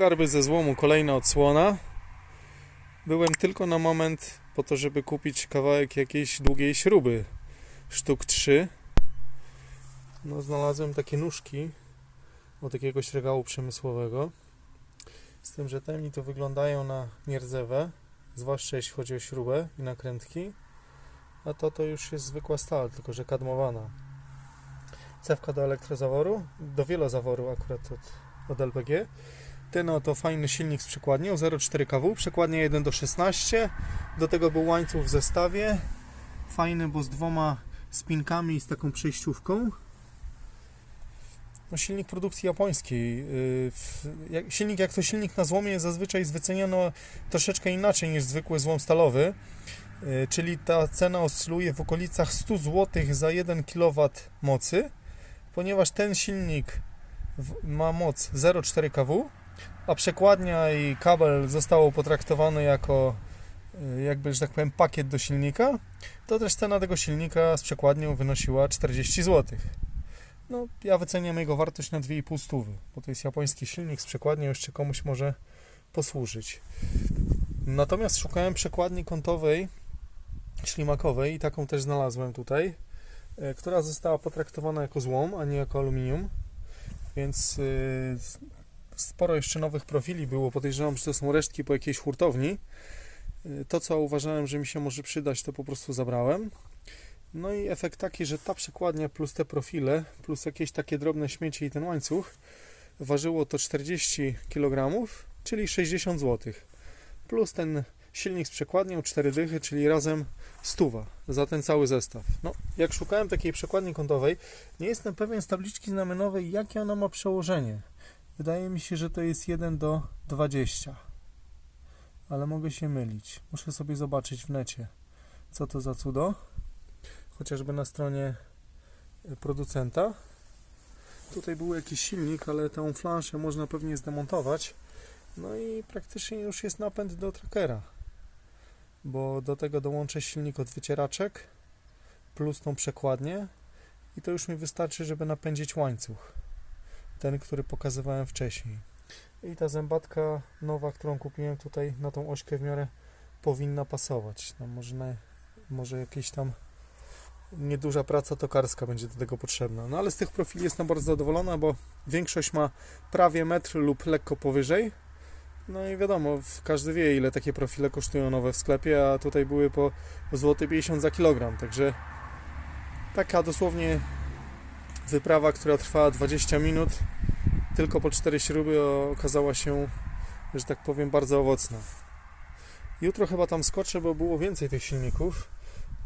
Skarby ze złomu, kolejna odsłona. Byłem tylko na moment po to, żeby kupić kawałek jakiejś długiej śruby. Sztuk 3. No, znalazłem takie nóżki od jakiegoś regału przemysłowego. Z tym, że te mi to wyglądają na nierdzewę, zwłaszcza jeśli chodzi o śrubę i nakrętki. A to to już jest zwykła stal, tylko że kadmowana. Cewka do elektrozaworu, do wielozaworu akurat od, od LPG. Ten oto fajny silnik z przekładnią 0,4 kW, przekładnia 1 do 16. Do tego był łańcuch w zestawie. Fajny, bo z dwoma spinkami i z taką przejściówką. No, silnik produkcji japońskiej. Yy, Silnik jak to silnik na złomie zazwyczaj jest wyceniano troszeczkę inaczej niż zwykły złom stalowy. Yy, Czyli ta cena oscyluje w okolicach 100 zł za 1 kW mocy, ponieważ ten silnik ma moc 0,4 kW, a przekładnia i kabel zostało potraktowane jako y, jakby, że tak powiem, pakiet do silnika, to też cena tego silnika z przekładnią wynosiła 40 zł. No, ja wyceniam jego wartość na 2,5 stówy, bo to jest japoński silnik z przekładnią, jeszcze komuś może posłużyć. Natomiast szukałem przekładni kątowej, ślimakowej i taką też znalazłem tutaj, y, która została potraktowana jako złom, a nie jako aluminium, więc y, sporo jeszcze nowych profili było. Podejrzewam, że to są resztki po jakiejś hurtowni. Y, To, co uważałem, że mi się może przydać, to po prostu zabrałem. No i efekt taki, że ta przekładnia plus te profile, plus jakieś takie drobne śmieci i ten łańcuch ważyło to 40 kg, czyli 60 zł. Plus ten silnik z przekładnią 4 dychy, czyli razem stuwa za ten cały zestaw. No, jak szukałem takiej przekładni kątowej, nie jestem pewien z tabliczki znamionowej, jakie ona ma przełożenie. Wydaje mi się, że to jest 1 do 20. Ale mogę się mylić. Muszę sobie zobaczyć w necie, co to za cudo. Chociażby na stronie y, producenta. Tutaj był jakiś silnik, ale tę flanszę można pewnie zdemontować. No i praktycznie już jest napęd do trackera. Bo do tego dołączę silnik od wycieraczek plus tą przekładnię i to już mi wystarczy, żeby napędzić łańcuch ten, który pokazywałem wcześniej. I ta zębatka nowa, którą kupiłem tutaj na tą ośkę w miarę powinna pasować. No może, na, może jakieś tam nieduża praca tokarska będzie do tego potrzebna. No ale z tych profili jestem bardzo zadowolona, bo większość ma prawie metr lub lekko powyżej. No i wiadomo, każdy wie ile takie profile kosztują nowe w sklepie, a tutaj były po złoty 50 za kilogram, także taka dosłownie wyprawa, która trwała 20 minut, tylko po cztery śruby o- okazała się, że tak powiem, bardzo owocna. Jutro chyba tam skoczę, bo było więcej tych silników.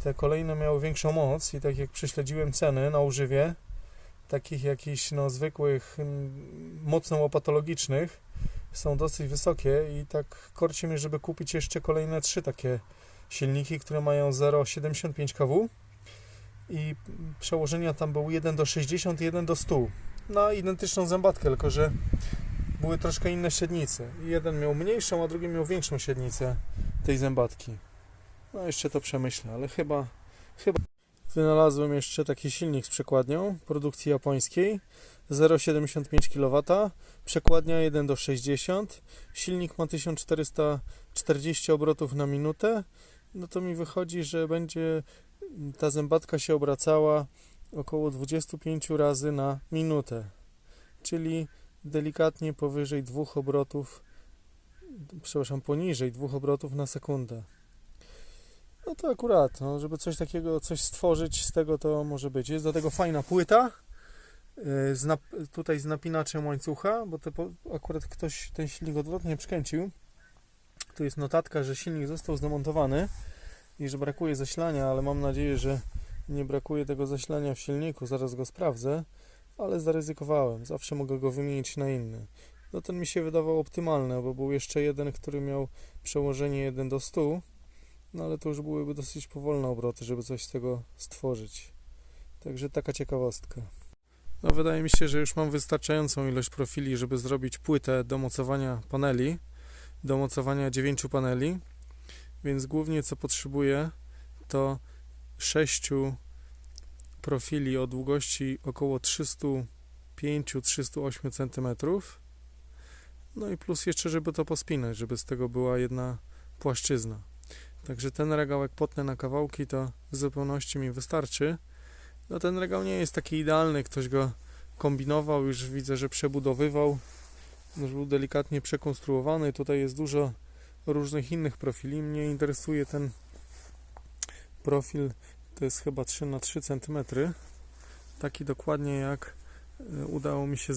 Te kolejne miały większą moc i tak jak prześledziłem ceny na używie, takich jakichś no, zwykłych, mm, mocno łopatologicznych, są dosyć wysokie i tak korci mnie, żeby kupić jeszcze kolejne trzy takie silniki, które mają 0,75 kW i przełożenia tam był 1 do 60 i 1 do 100 na identyczną zębatkę, tylko że były troszkę inne średnice. Jeden miał mniejszą, a drugi miał większą średnicę tej zębatki. No jeszcze to przemyślę, ale chyba, chyba wynalazłem jeszcze taki silnik z przekładnią produkcji japońskiej 0,75 kW, przekładnia 1 do 60, silnik ma 1440 obrotów na minutę, no to mi wychodzi, że będzie ta zębatka się obracała około 25 razy na minutę, czyli delikatnie powyżej dwóch obrotów, przepraszam, poniżej dwóch obrotów na sekundę. No to akurat, no, żeby coś takiego, coś stworzyć z tego to może być. Jest do tego fajna płyta, yy, z tutaj z napinaczem łańcucha, bo po, akurat ktoś ten silnik odwrotnie przykręcił. Tu jest notatka, że silnik został zdemontowany i że brakuje zasilania, ale mam nadzieję, że nie brakuje tego zasilania w silniku, zaraz go sprawdzę, ale zaryzykowałem, zawsze mogę go wymienić na inny. No ten mi się wydawał optymalny, bo był jeszcze jeden, który miał przełożenie 1 do 100, no ale to już byłyby dosyć powolne obroty, żeby coś z tego stworzyć. Także taka ciekawostka. No wydaje mi się, że już mam wystarczającą ilość profili, żeby zrobić płytę do mocowania paneli, do mocowania 9 paneli, więc głównie co potrzebuję to 6 profili o długości około 305-308 cm. No i plus jeszcze, żeby to pospinać, żeby z tego była jedna płaszczyzna. Także ten regał jak potnę na kawałki, to w zupełności mi wystarczy. No ten regał nie jest taki idealny, ktoś go kombinował, już widzę, że przebudowywał, już był delikatnie przekonstruowany. Tutaj jest dużo różnych innych profili. Mnie interesuje ten profil, to jest chyba 3 na 3 cm. Taki dokładnie jak y, udało mi się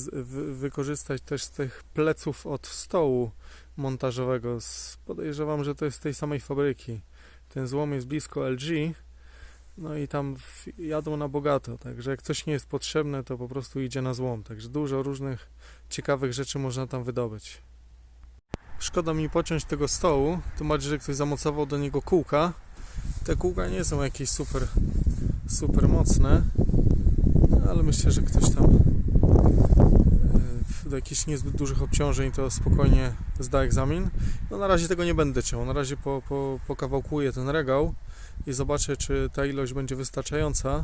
wykorzystać też z tych pleców od stołu montażowego. Podejrzewam, że to jest z tej samej fabryki. Ten złom jest blisko LG. No i tam jadą na bogato, także jak coś nie jest potrzebne, to po prostu idzie na złom. Także dużo różnych ciekawych rzeczy można tam wydobyć. Szkoda mi pociąć tego stołu, tym bardziej, że ktoś zamocował do niego kółka. Te kółka nie są jakieś super, super mocne, no, ale myślę, że ktoś tam e, do jakichś niezbyt dużych obciążeń to spokojnie zda egzamin. No na razie tego nie będę ciął, na razie po, po, pokawałkuję ten regał i zobaczę, czy ta ilość będzie wystarczająca.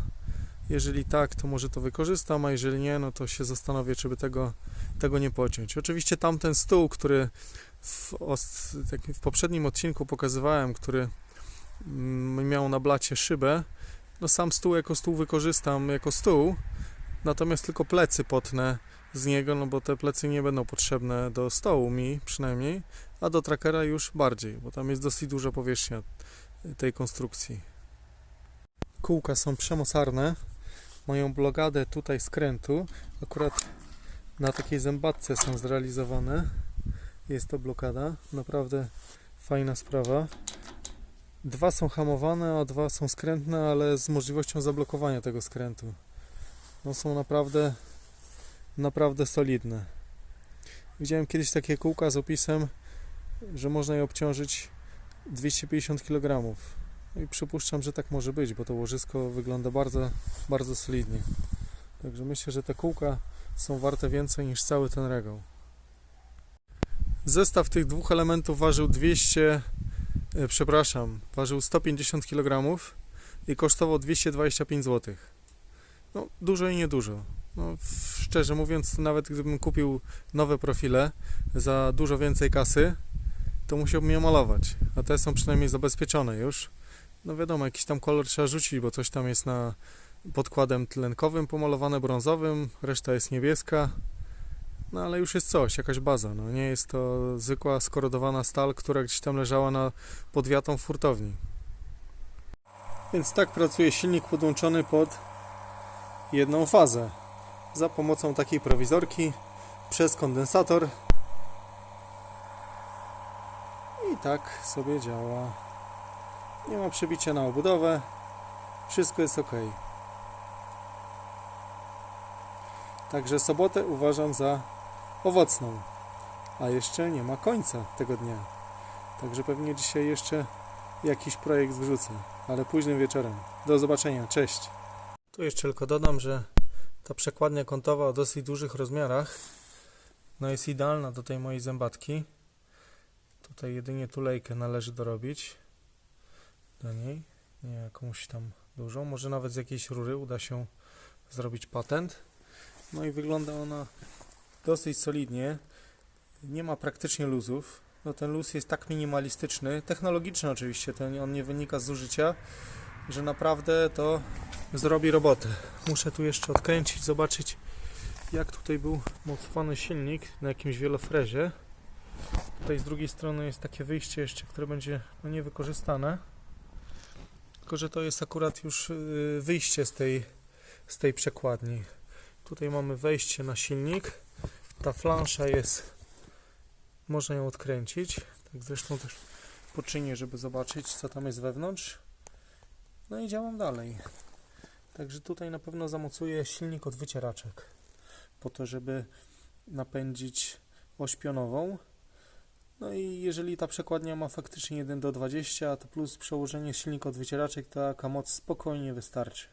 Jeżeli tak, to może to wykorzystam, a jeżeli nie, no to się zastanowię, czy by tego, tego nie pociąć. Oczywiście tamten stół, który w, w poprzednim odcinku pokazywałem, który mm, miał na blacie szybę, no sam stół jako stół wykorzystam jako stół, natomiast tylko plecy potnę z niego, no bo te plecy nie będą potrzebne do stołu mi przynajmniej, a do trackera już bardziej, bo tam jest dosyć duża powierzchnia tej konstrukcji. Kółka są przemocarne, mają blokadę tutaj skrętu, akurat na takiej zębatce są zrealizowane. Jest to blokada, naprawdę fajna sprawa. Dwa są hamowane, a dwa są skrętne, ale z możliwością zablokowania tego skrętu. No są naprawdę, naprawdę solidne. Widziałem kiedyś takie kółka z opisem, że można je obciążyć 250 kg. No i przypuszczam, że tak może być, bo to łożysko wygląda bardzo, bardzo solidnie. Także myślę, że te kółka są warte więcej niż cały ten regał. Zestaw tych dwóch elementów ważył 200, e, przepraszam, ważył 150 kg i kosztował 225 zł. No, dużo i niedużo. No, szczerze mówiąc, nawet gdybym kupił nowe profile za dużo więcej kasy, to musiałbym je malować, a te są przynajmniej zabezpieczone już. No wiadomo, jakiś tam kolor trzeba rzucić, bo coś tam jest na podkładem tlenkowym pomalowane brązowym, reszta jest niebieska. No ale już jest coś, jakaś baza. No, nie jest to zwykła skorodowana stal, która gdzieś tam leżała na podwiatą furtowni. Więc tak pracuje silnik podłączony pod jedną fazę. Za pomocą takiej prowizorki przez kondensator. I tak sobie działa. Nie ma przebicia na obudowę. Wszystko jest ok. Także sobotę uważam za owocną. A jeszcze nie ma końca tego dnia. Także pewnie dzisiaj jeszcze jakiś projekt wrzucę, ale późnym wieczorem. Do zobaczenia, cześć. Tu jeszcze tylko dodam, że ta przekładnia kątowa o dosyć dużych rozmiarach no jest idealna do tej mojej zębatki. Tutaj jedynie tulejkę należy dorobić do niej, nie jakąś tam dużą, może nawet z jakiejś rury uda się zrobić patent. No i wygląda ona dosyć solidnie. Nie ma praktycznie luzów. No ten luz jest tak minimalistyczny, technologiczny oczywiście, ten, on nie wynika z zużycia, że naprawdę to zrobi robotę. Muszę tu jeszcze odkręcić, zobaczyć jak tutaj był mocowany silnik na jakimś wielofrezie. Tutaj z drugiej strony jest takie wyjście jeszcze, które będzie no, niewykorzystane. Tylko, że to jest akurat już y, wyjście z tej, z tej przekładni. Tutaj mamy wejście na silnik. Ta flansza jest, można ją odkręcić. Tak zresztą też poczynię, żeby zobaczyć, co tam jest wewnątrz. No i działam dalej. Także tutaj na pewno zamocuję silnik od wycieraczek. Po to, żeby napędzić oś pionową. No i jeżeli ta przekładnia ma faktycznie 1 do 20, to plus przełożenie silnika od wycieraczek, taka moc spokojnie wystarczy.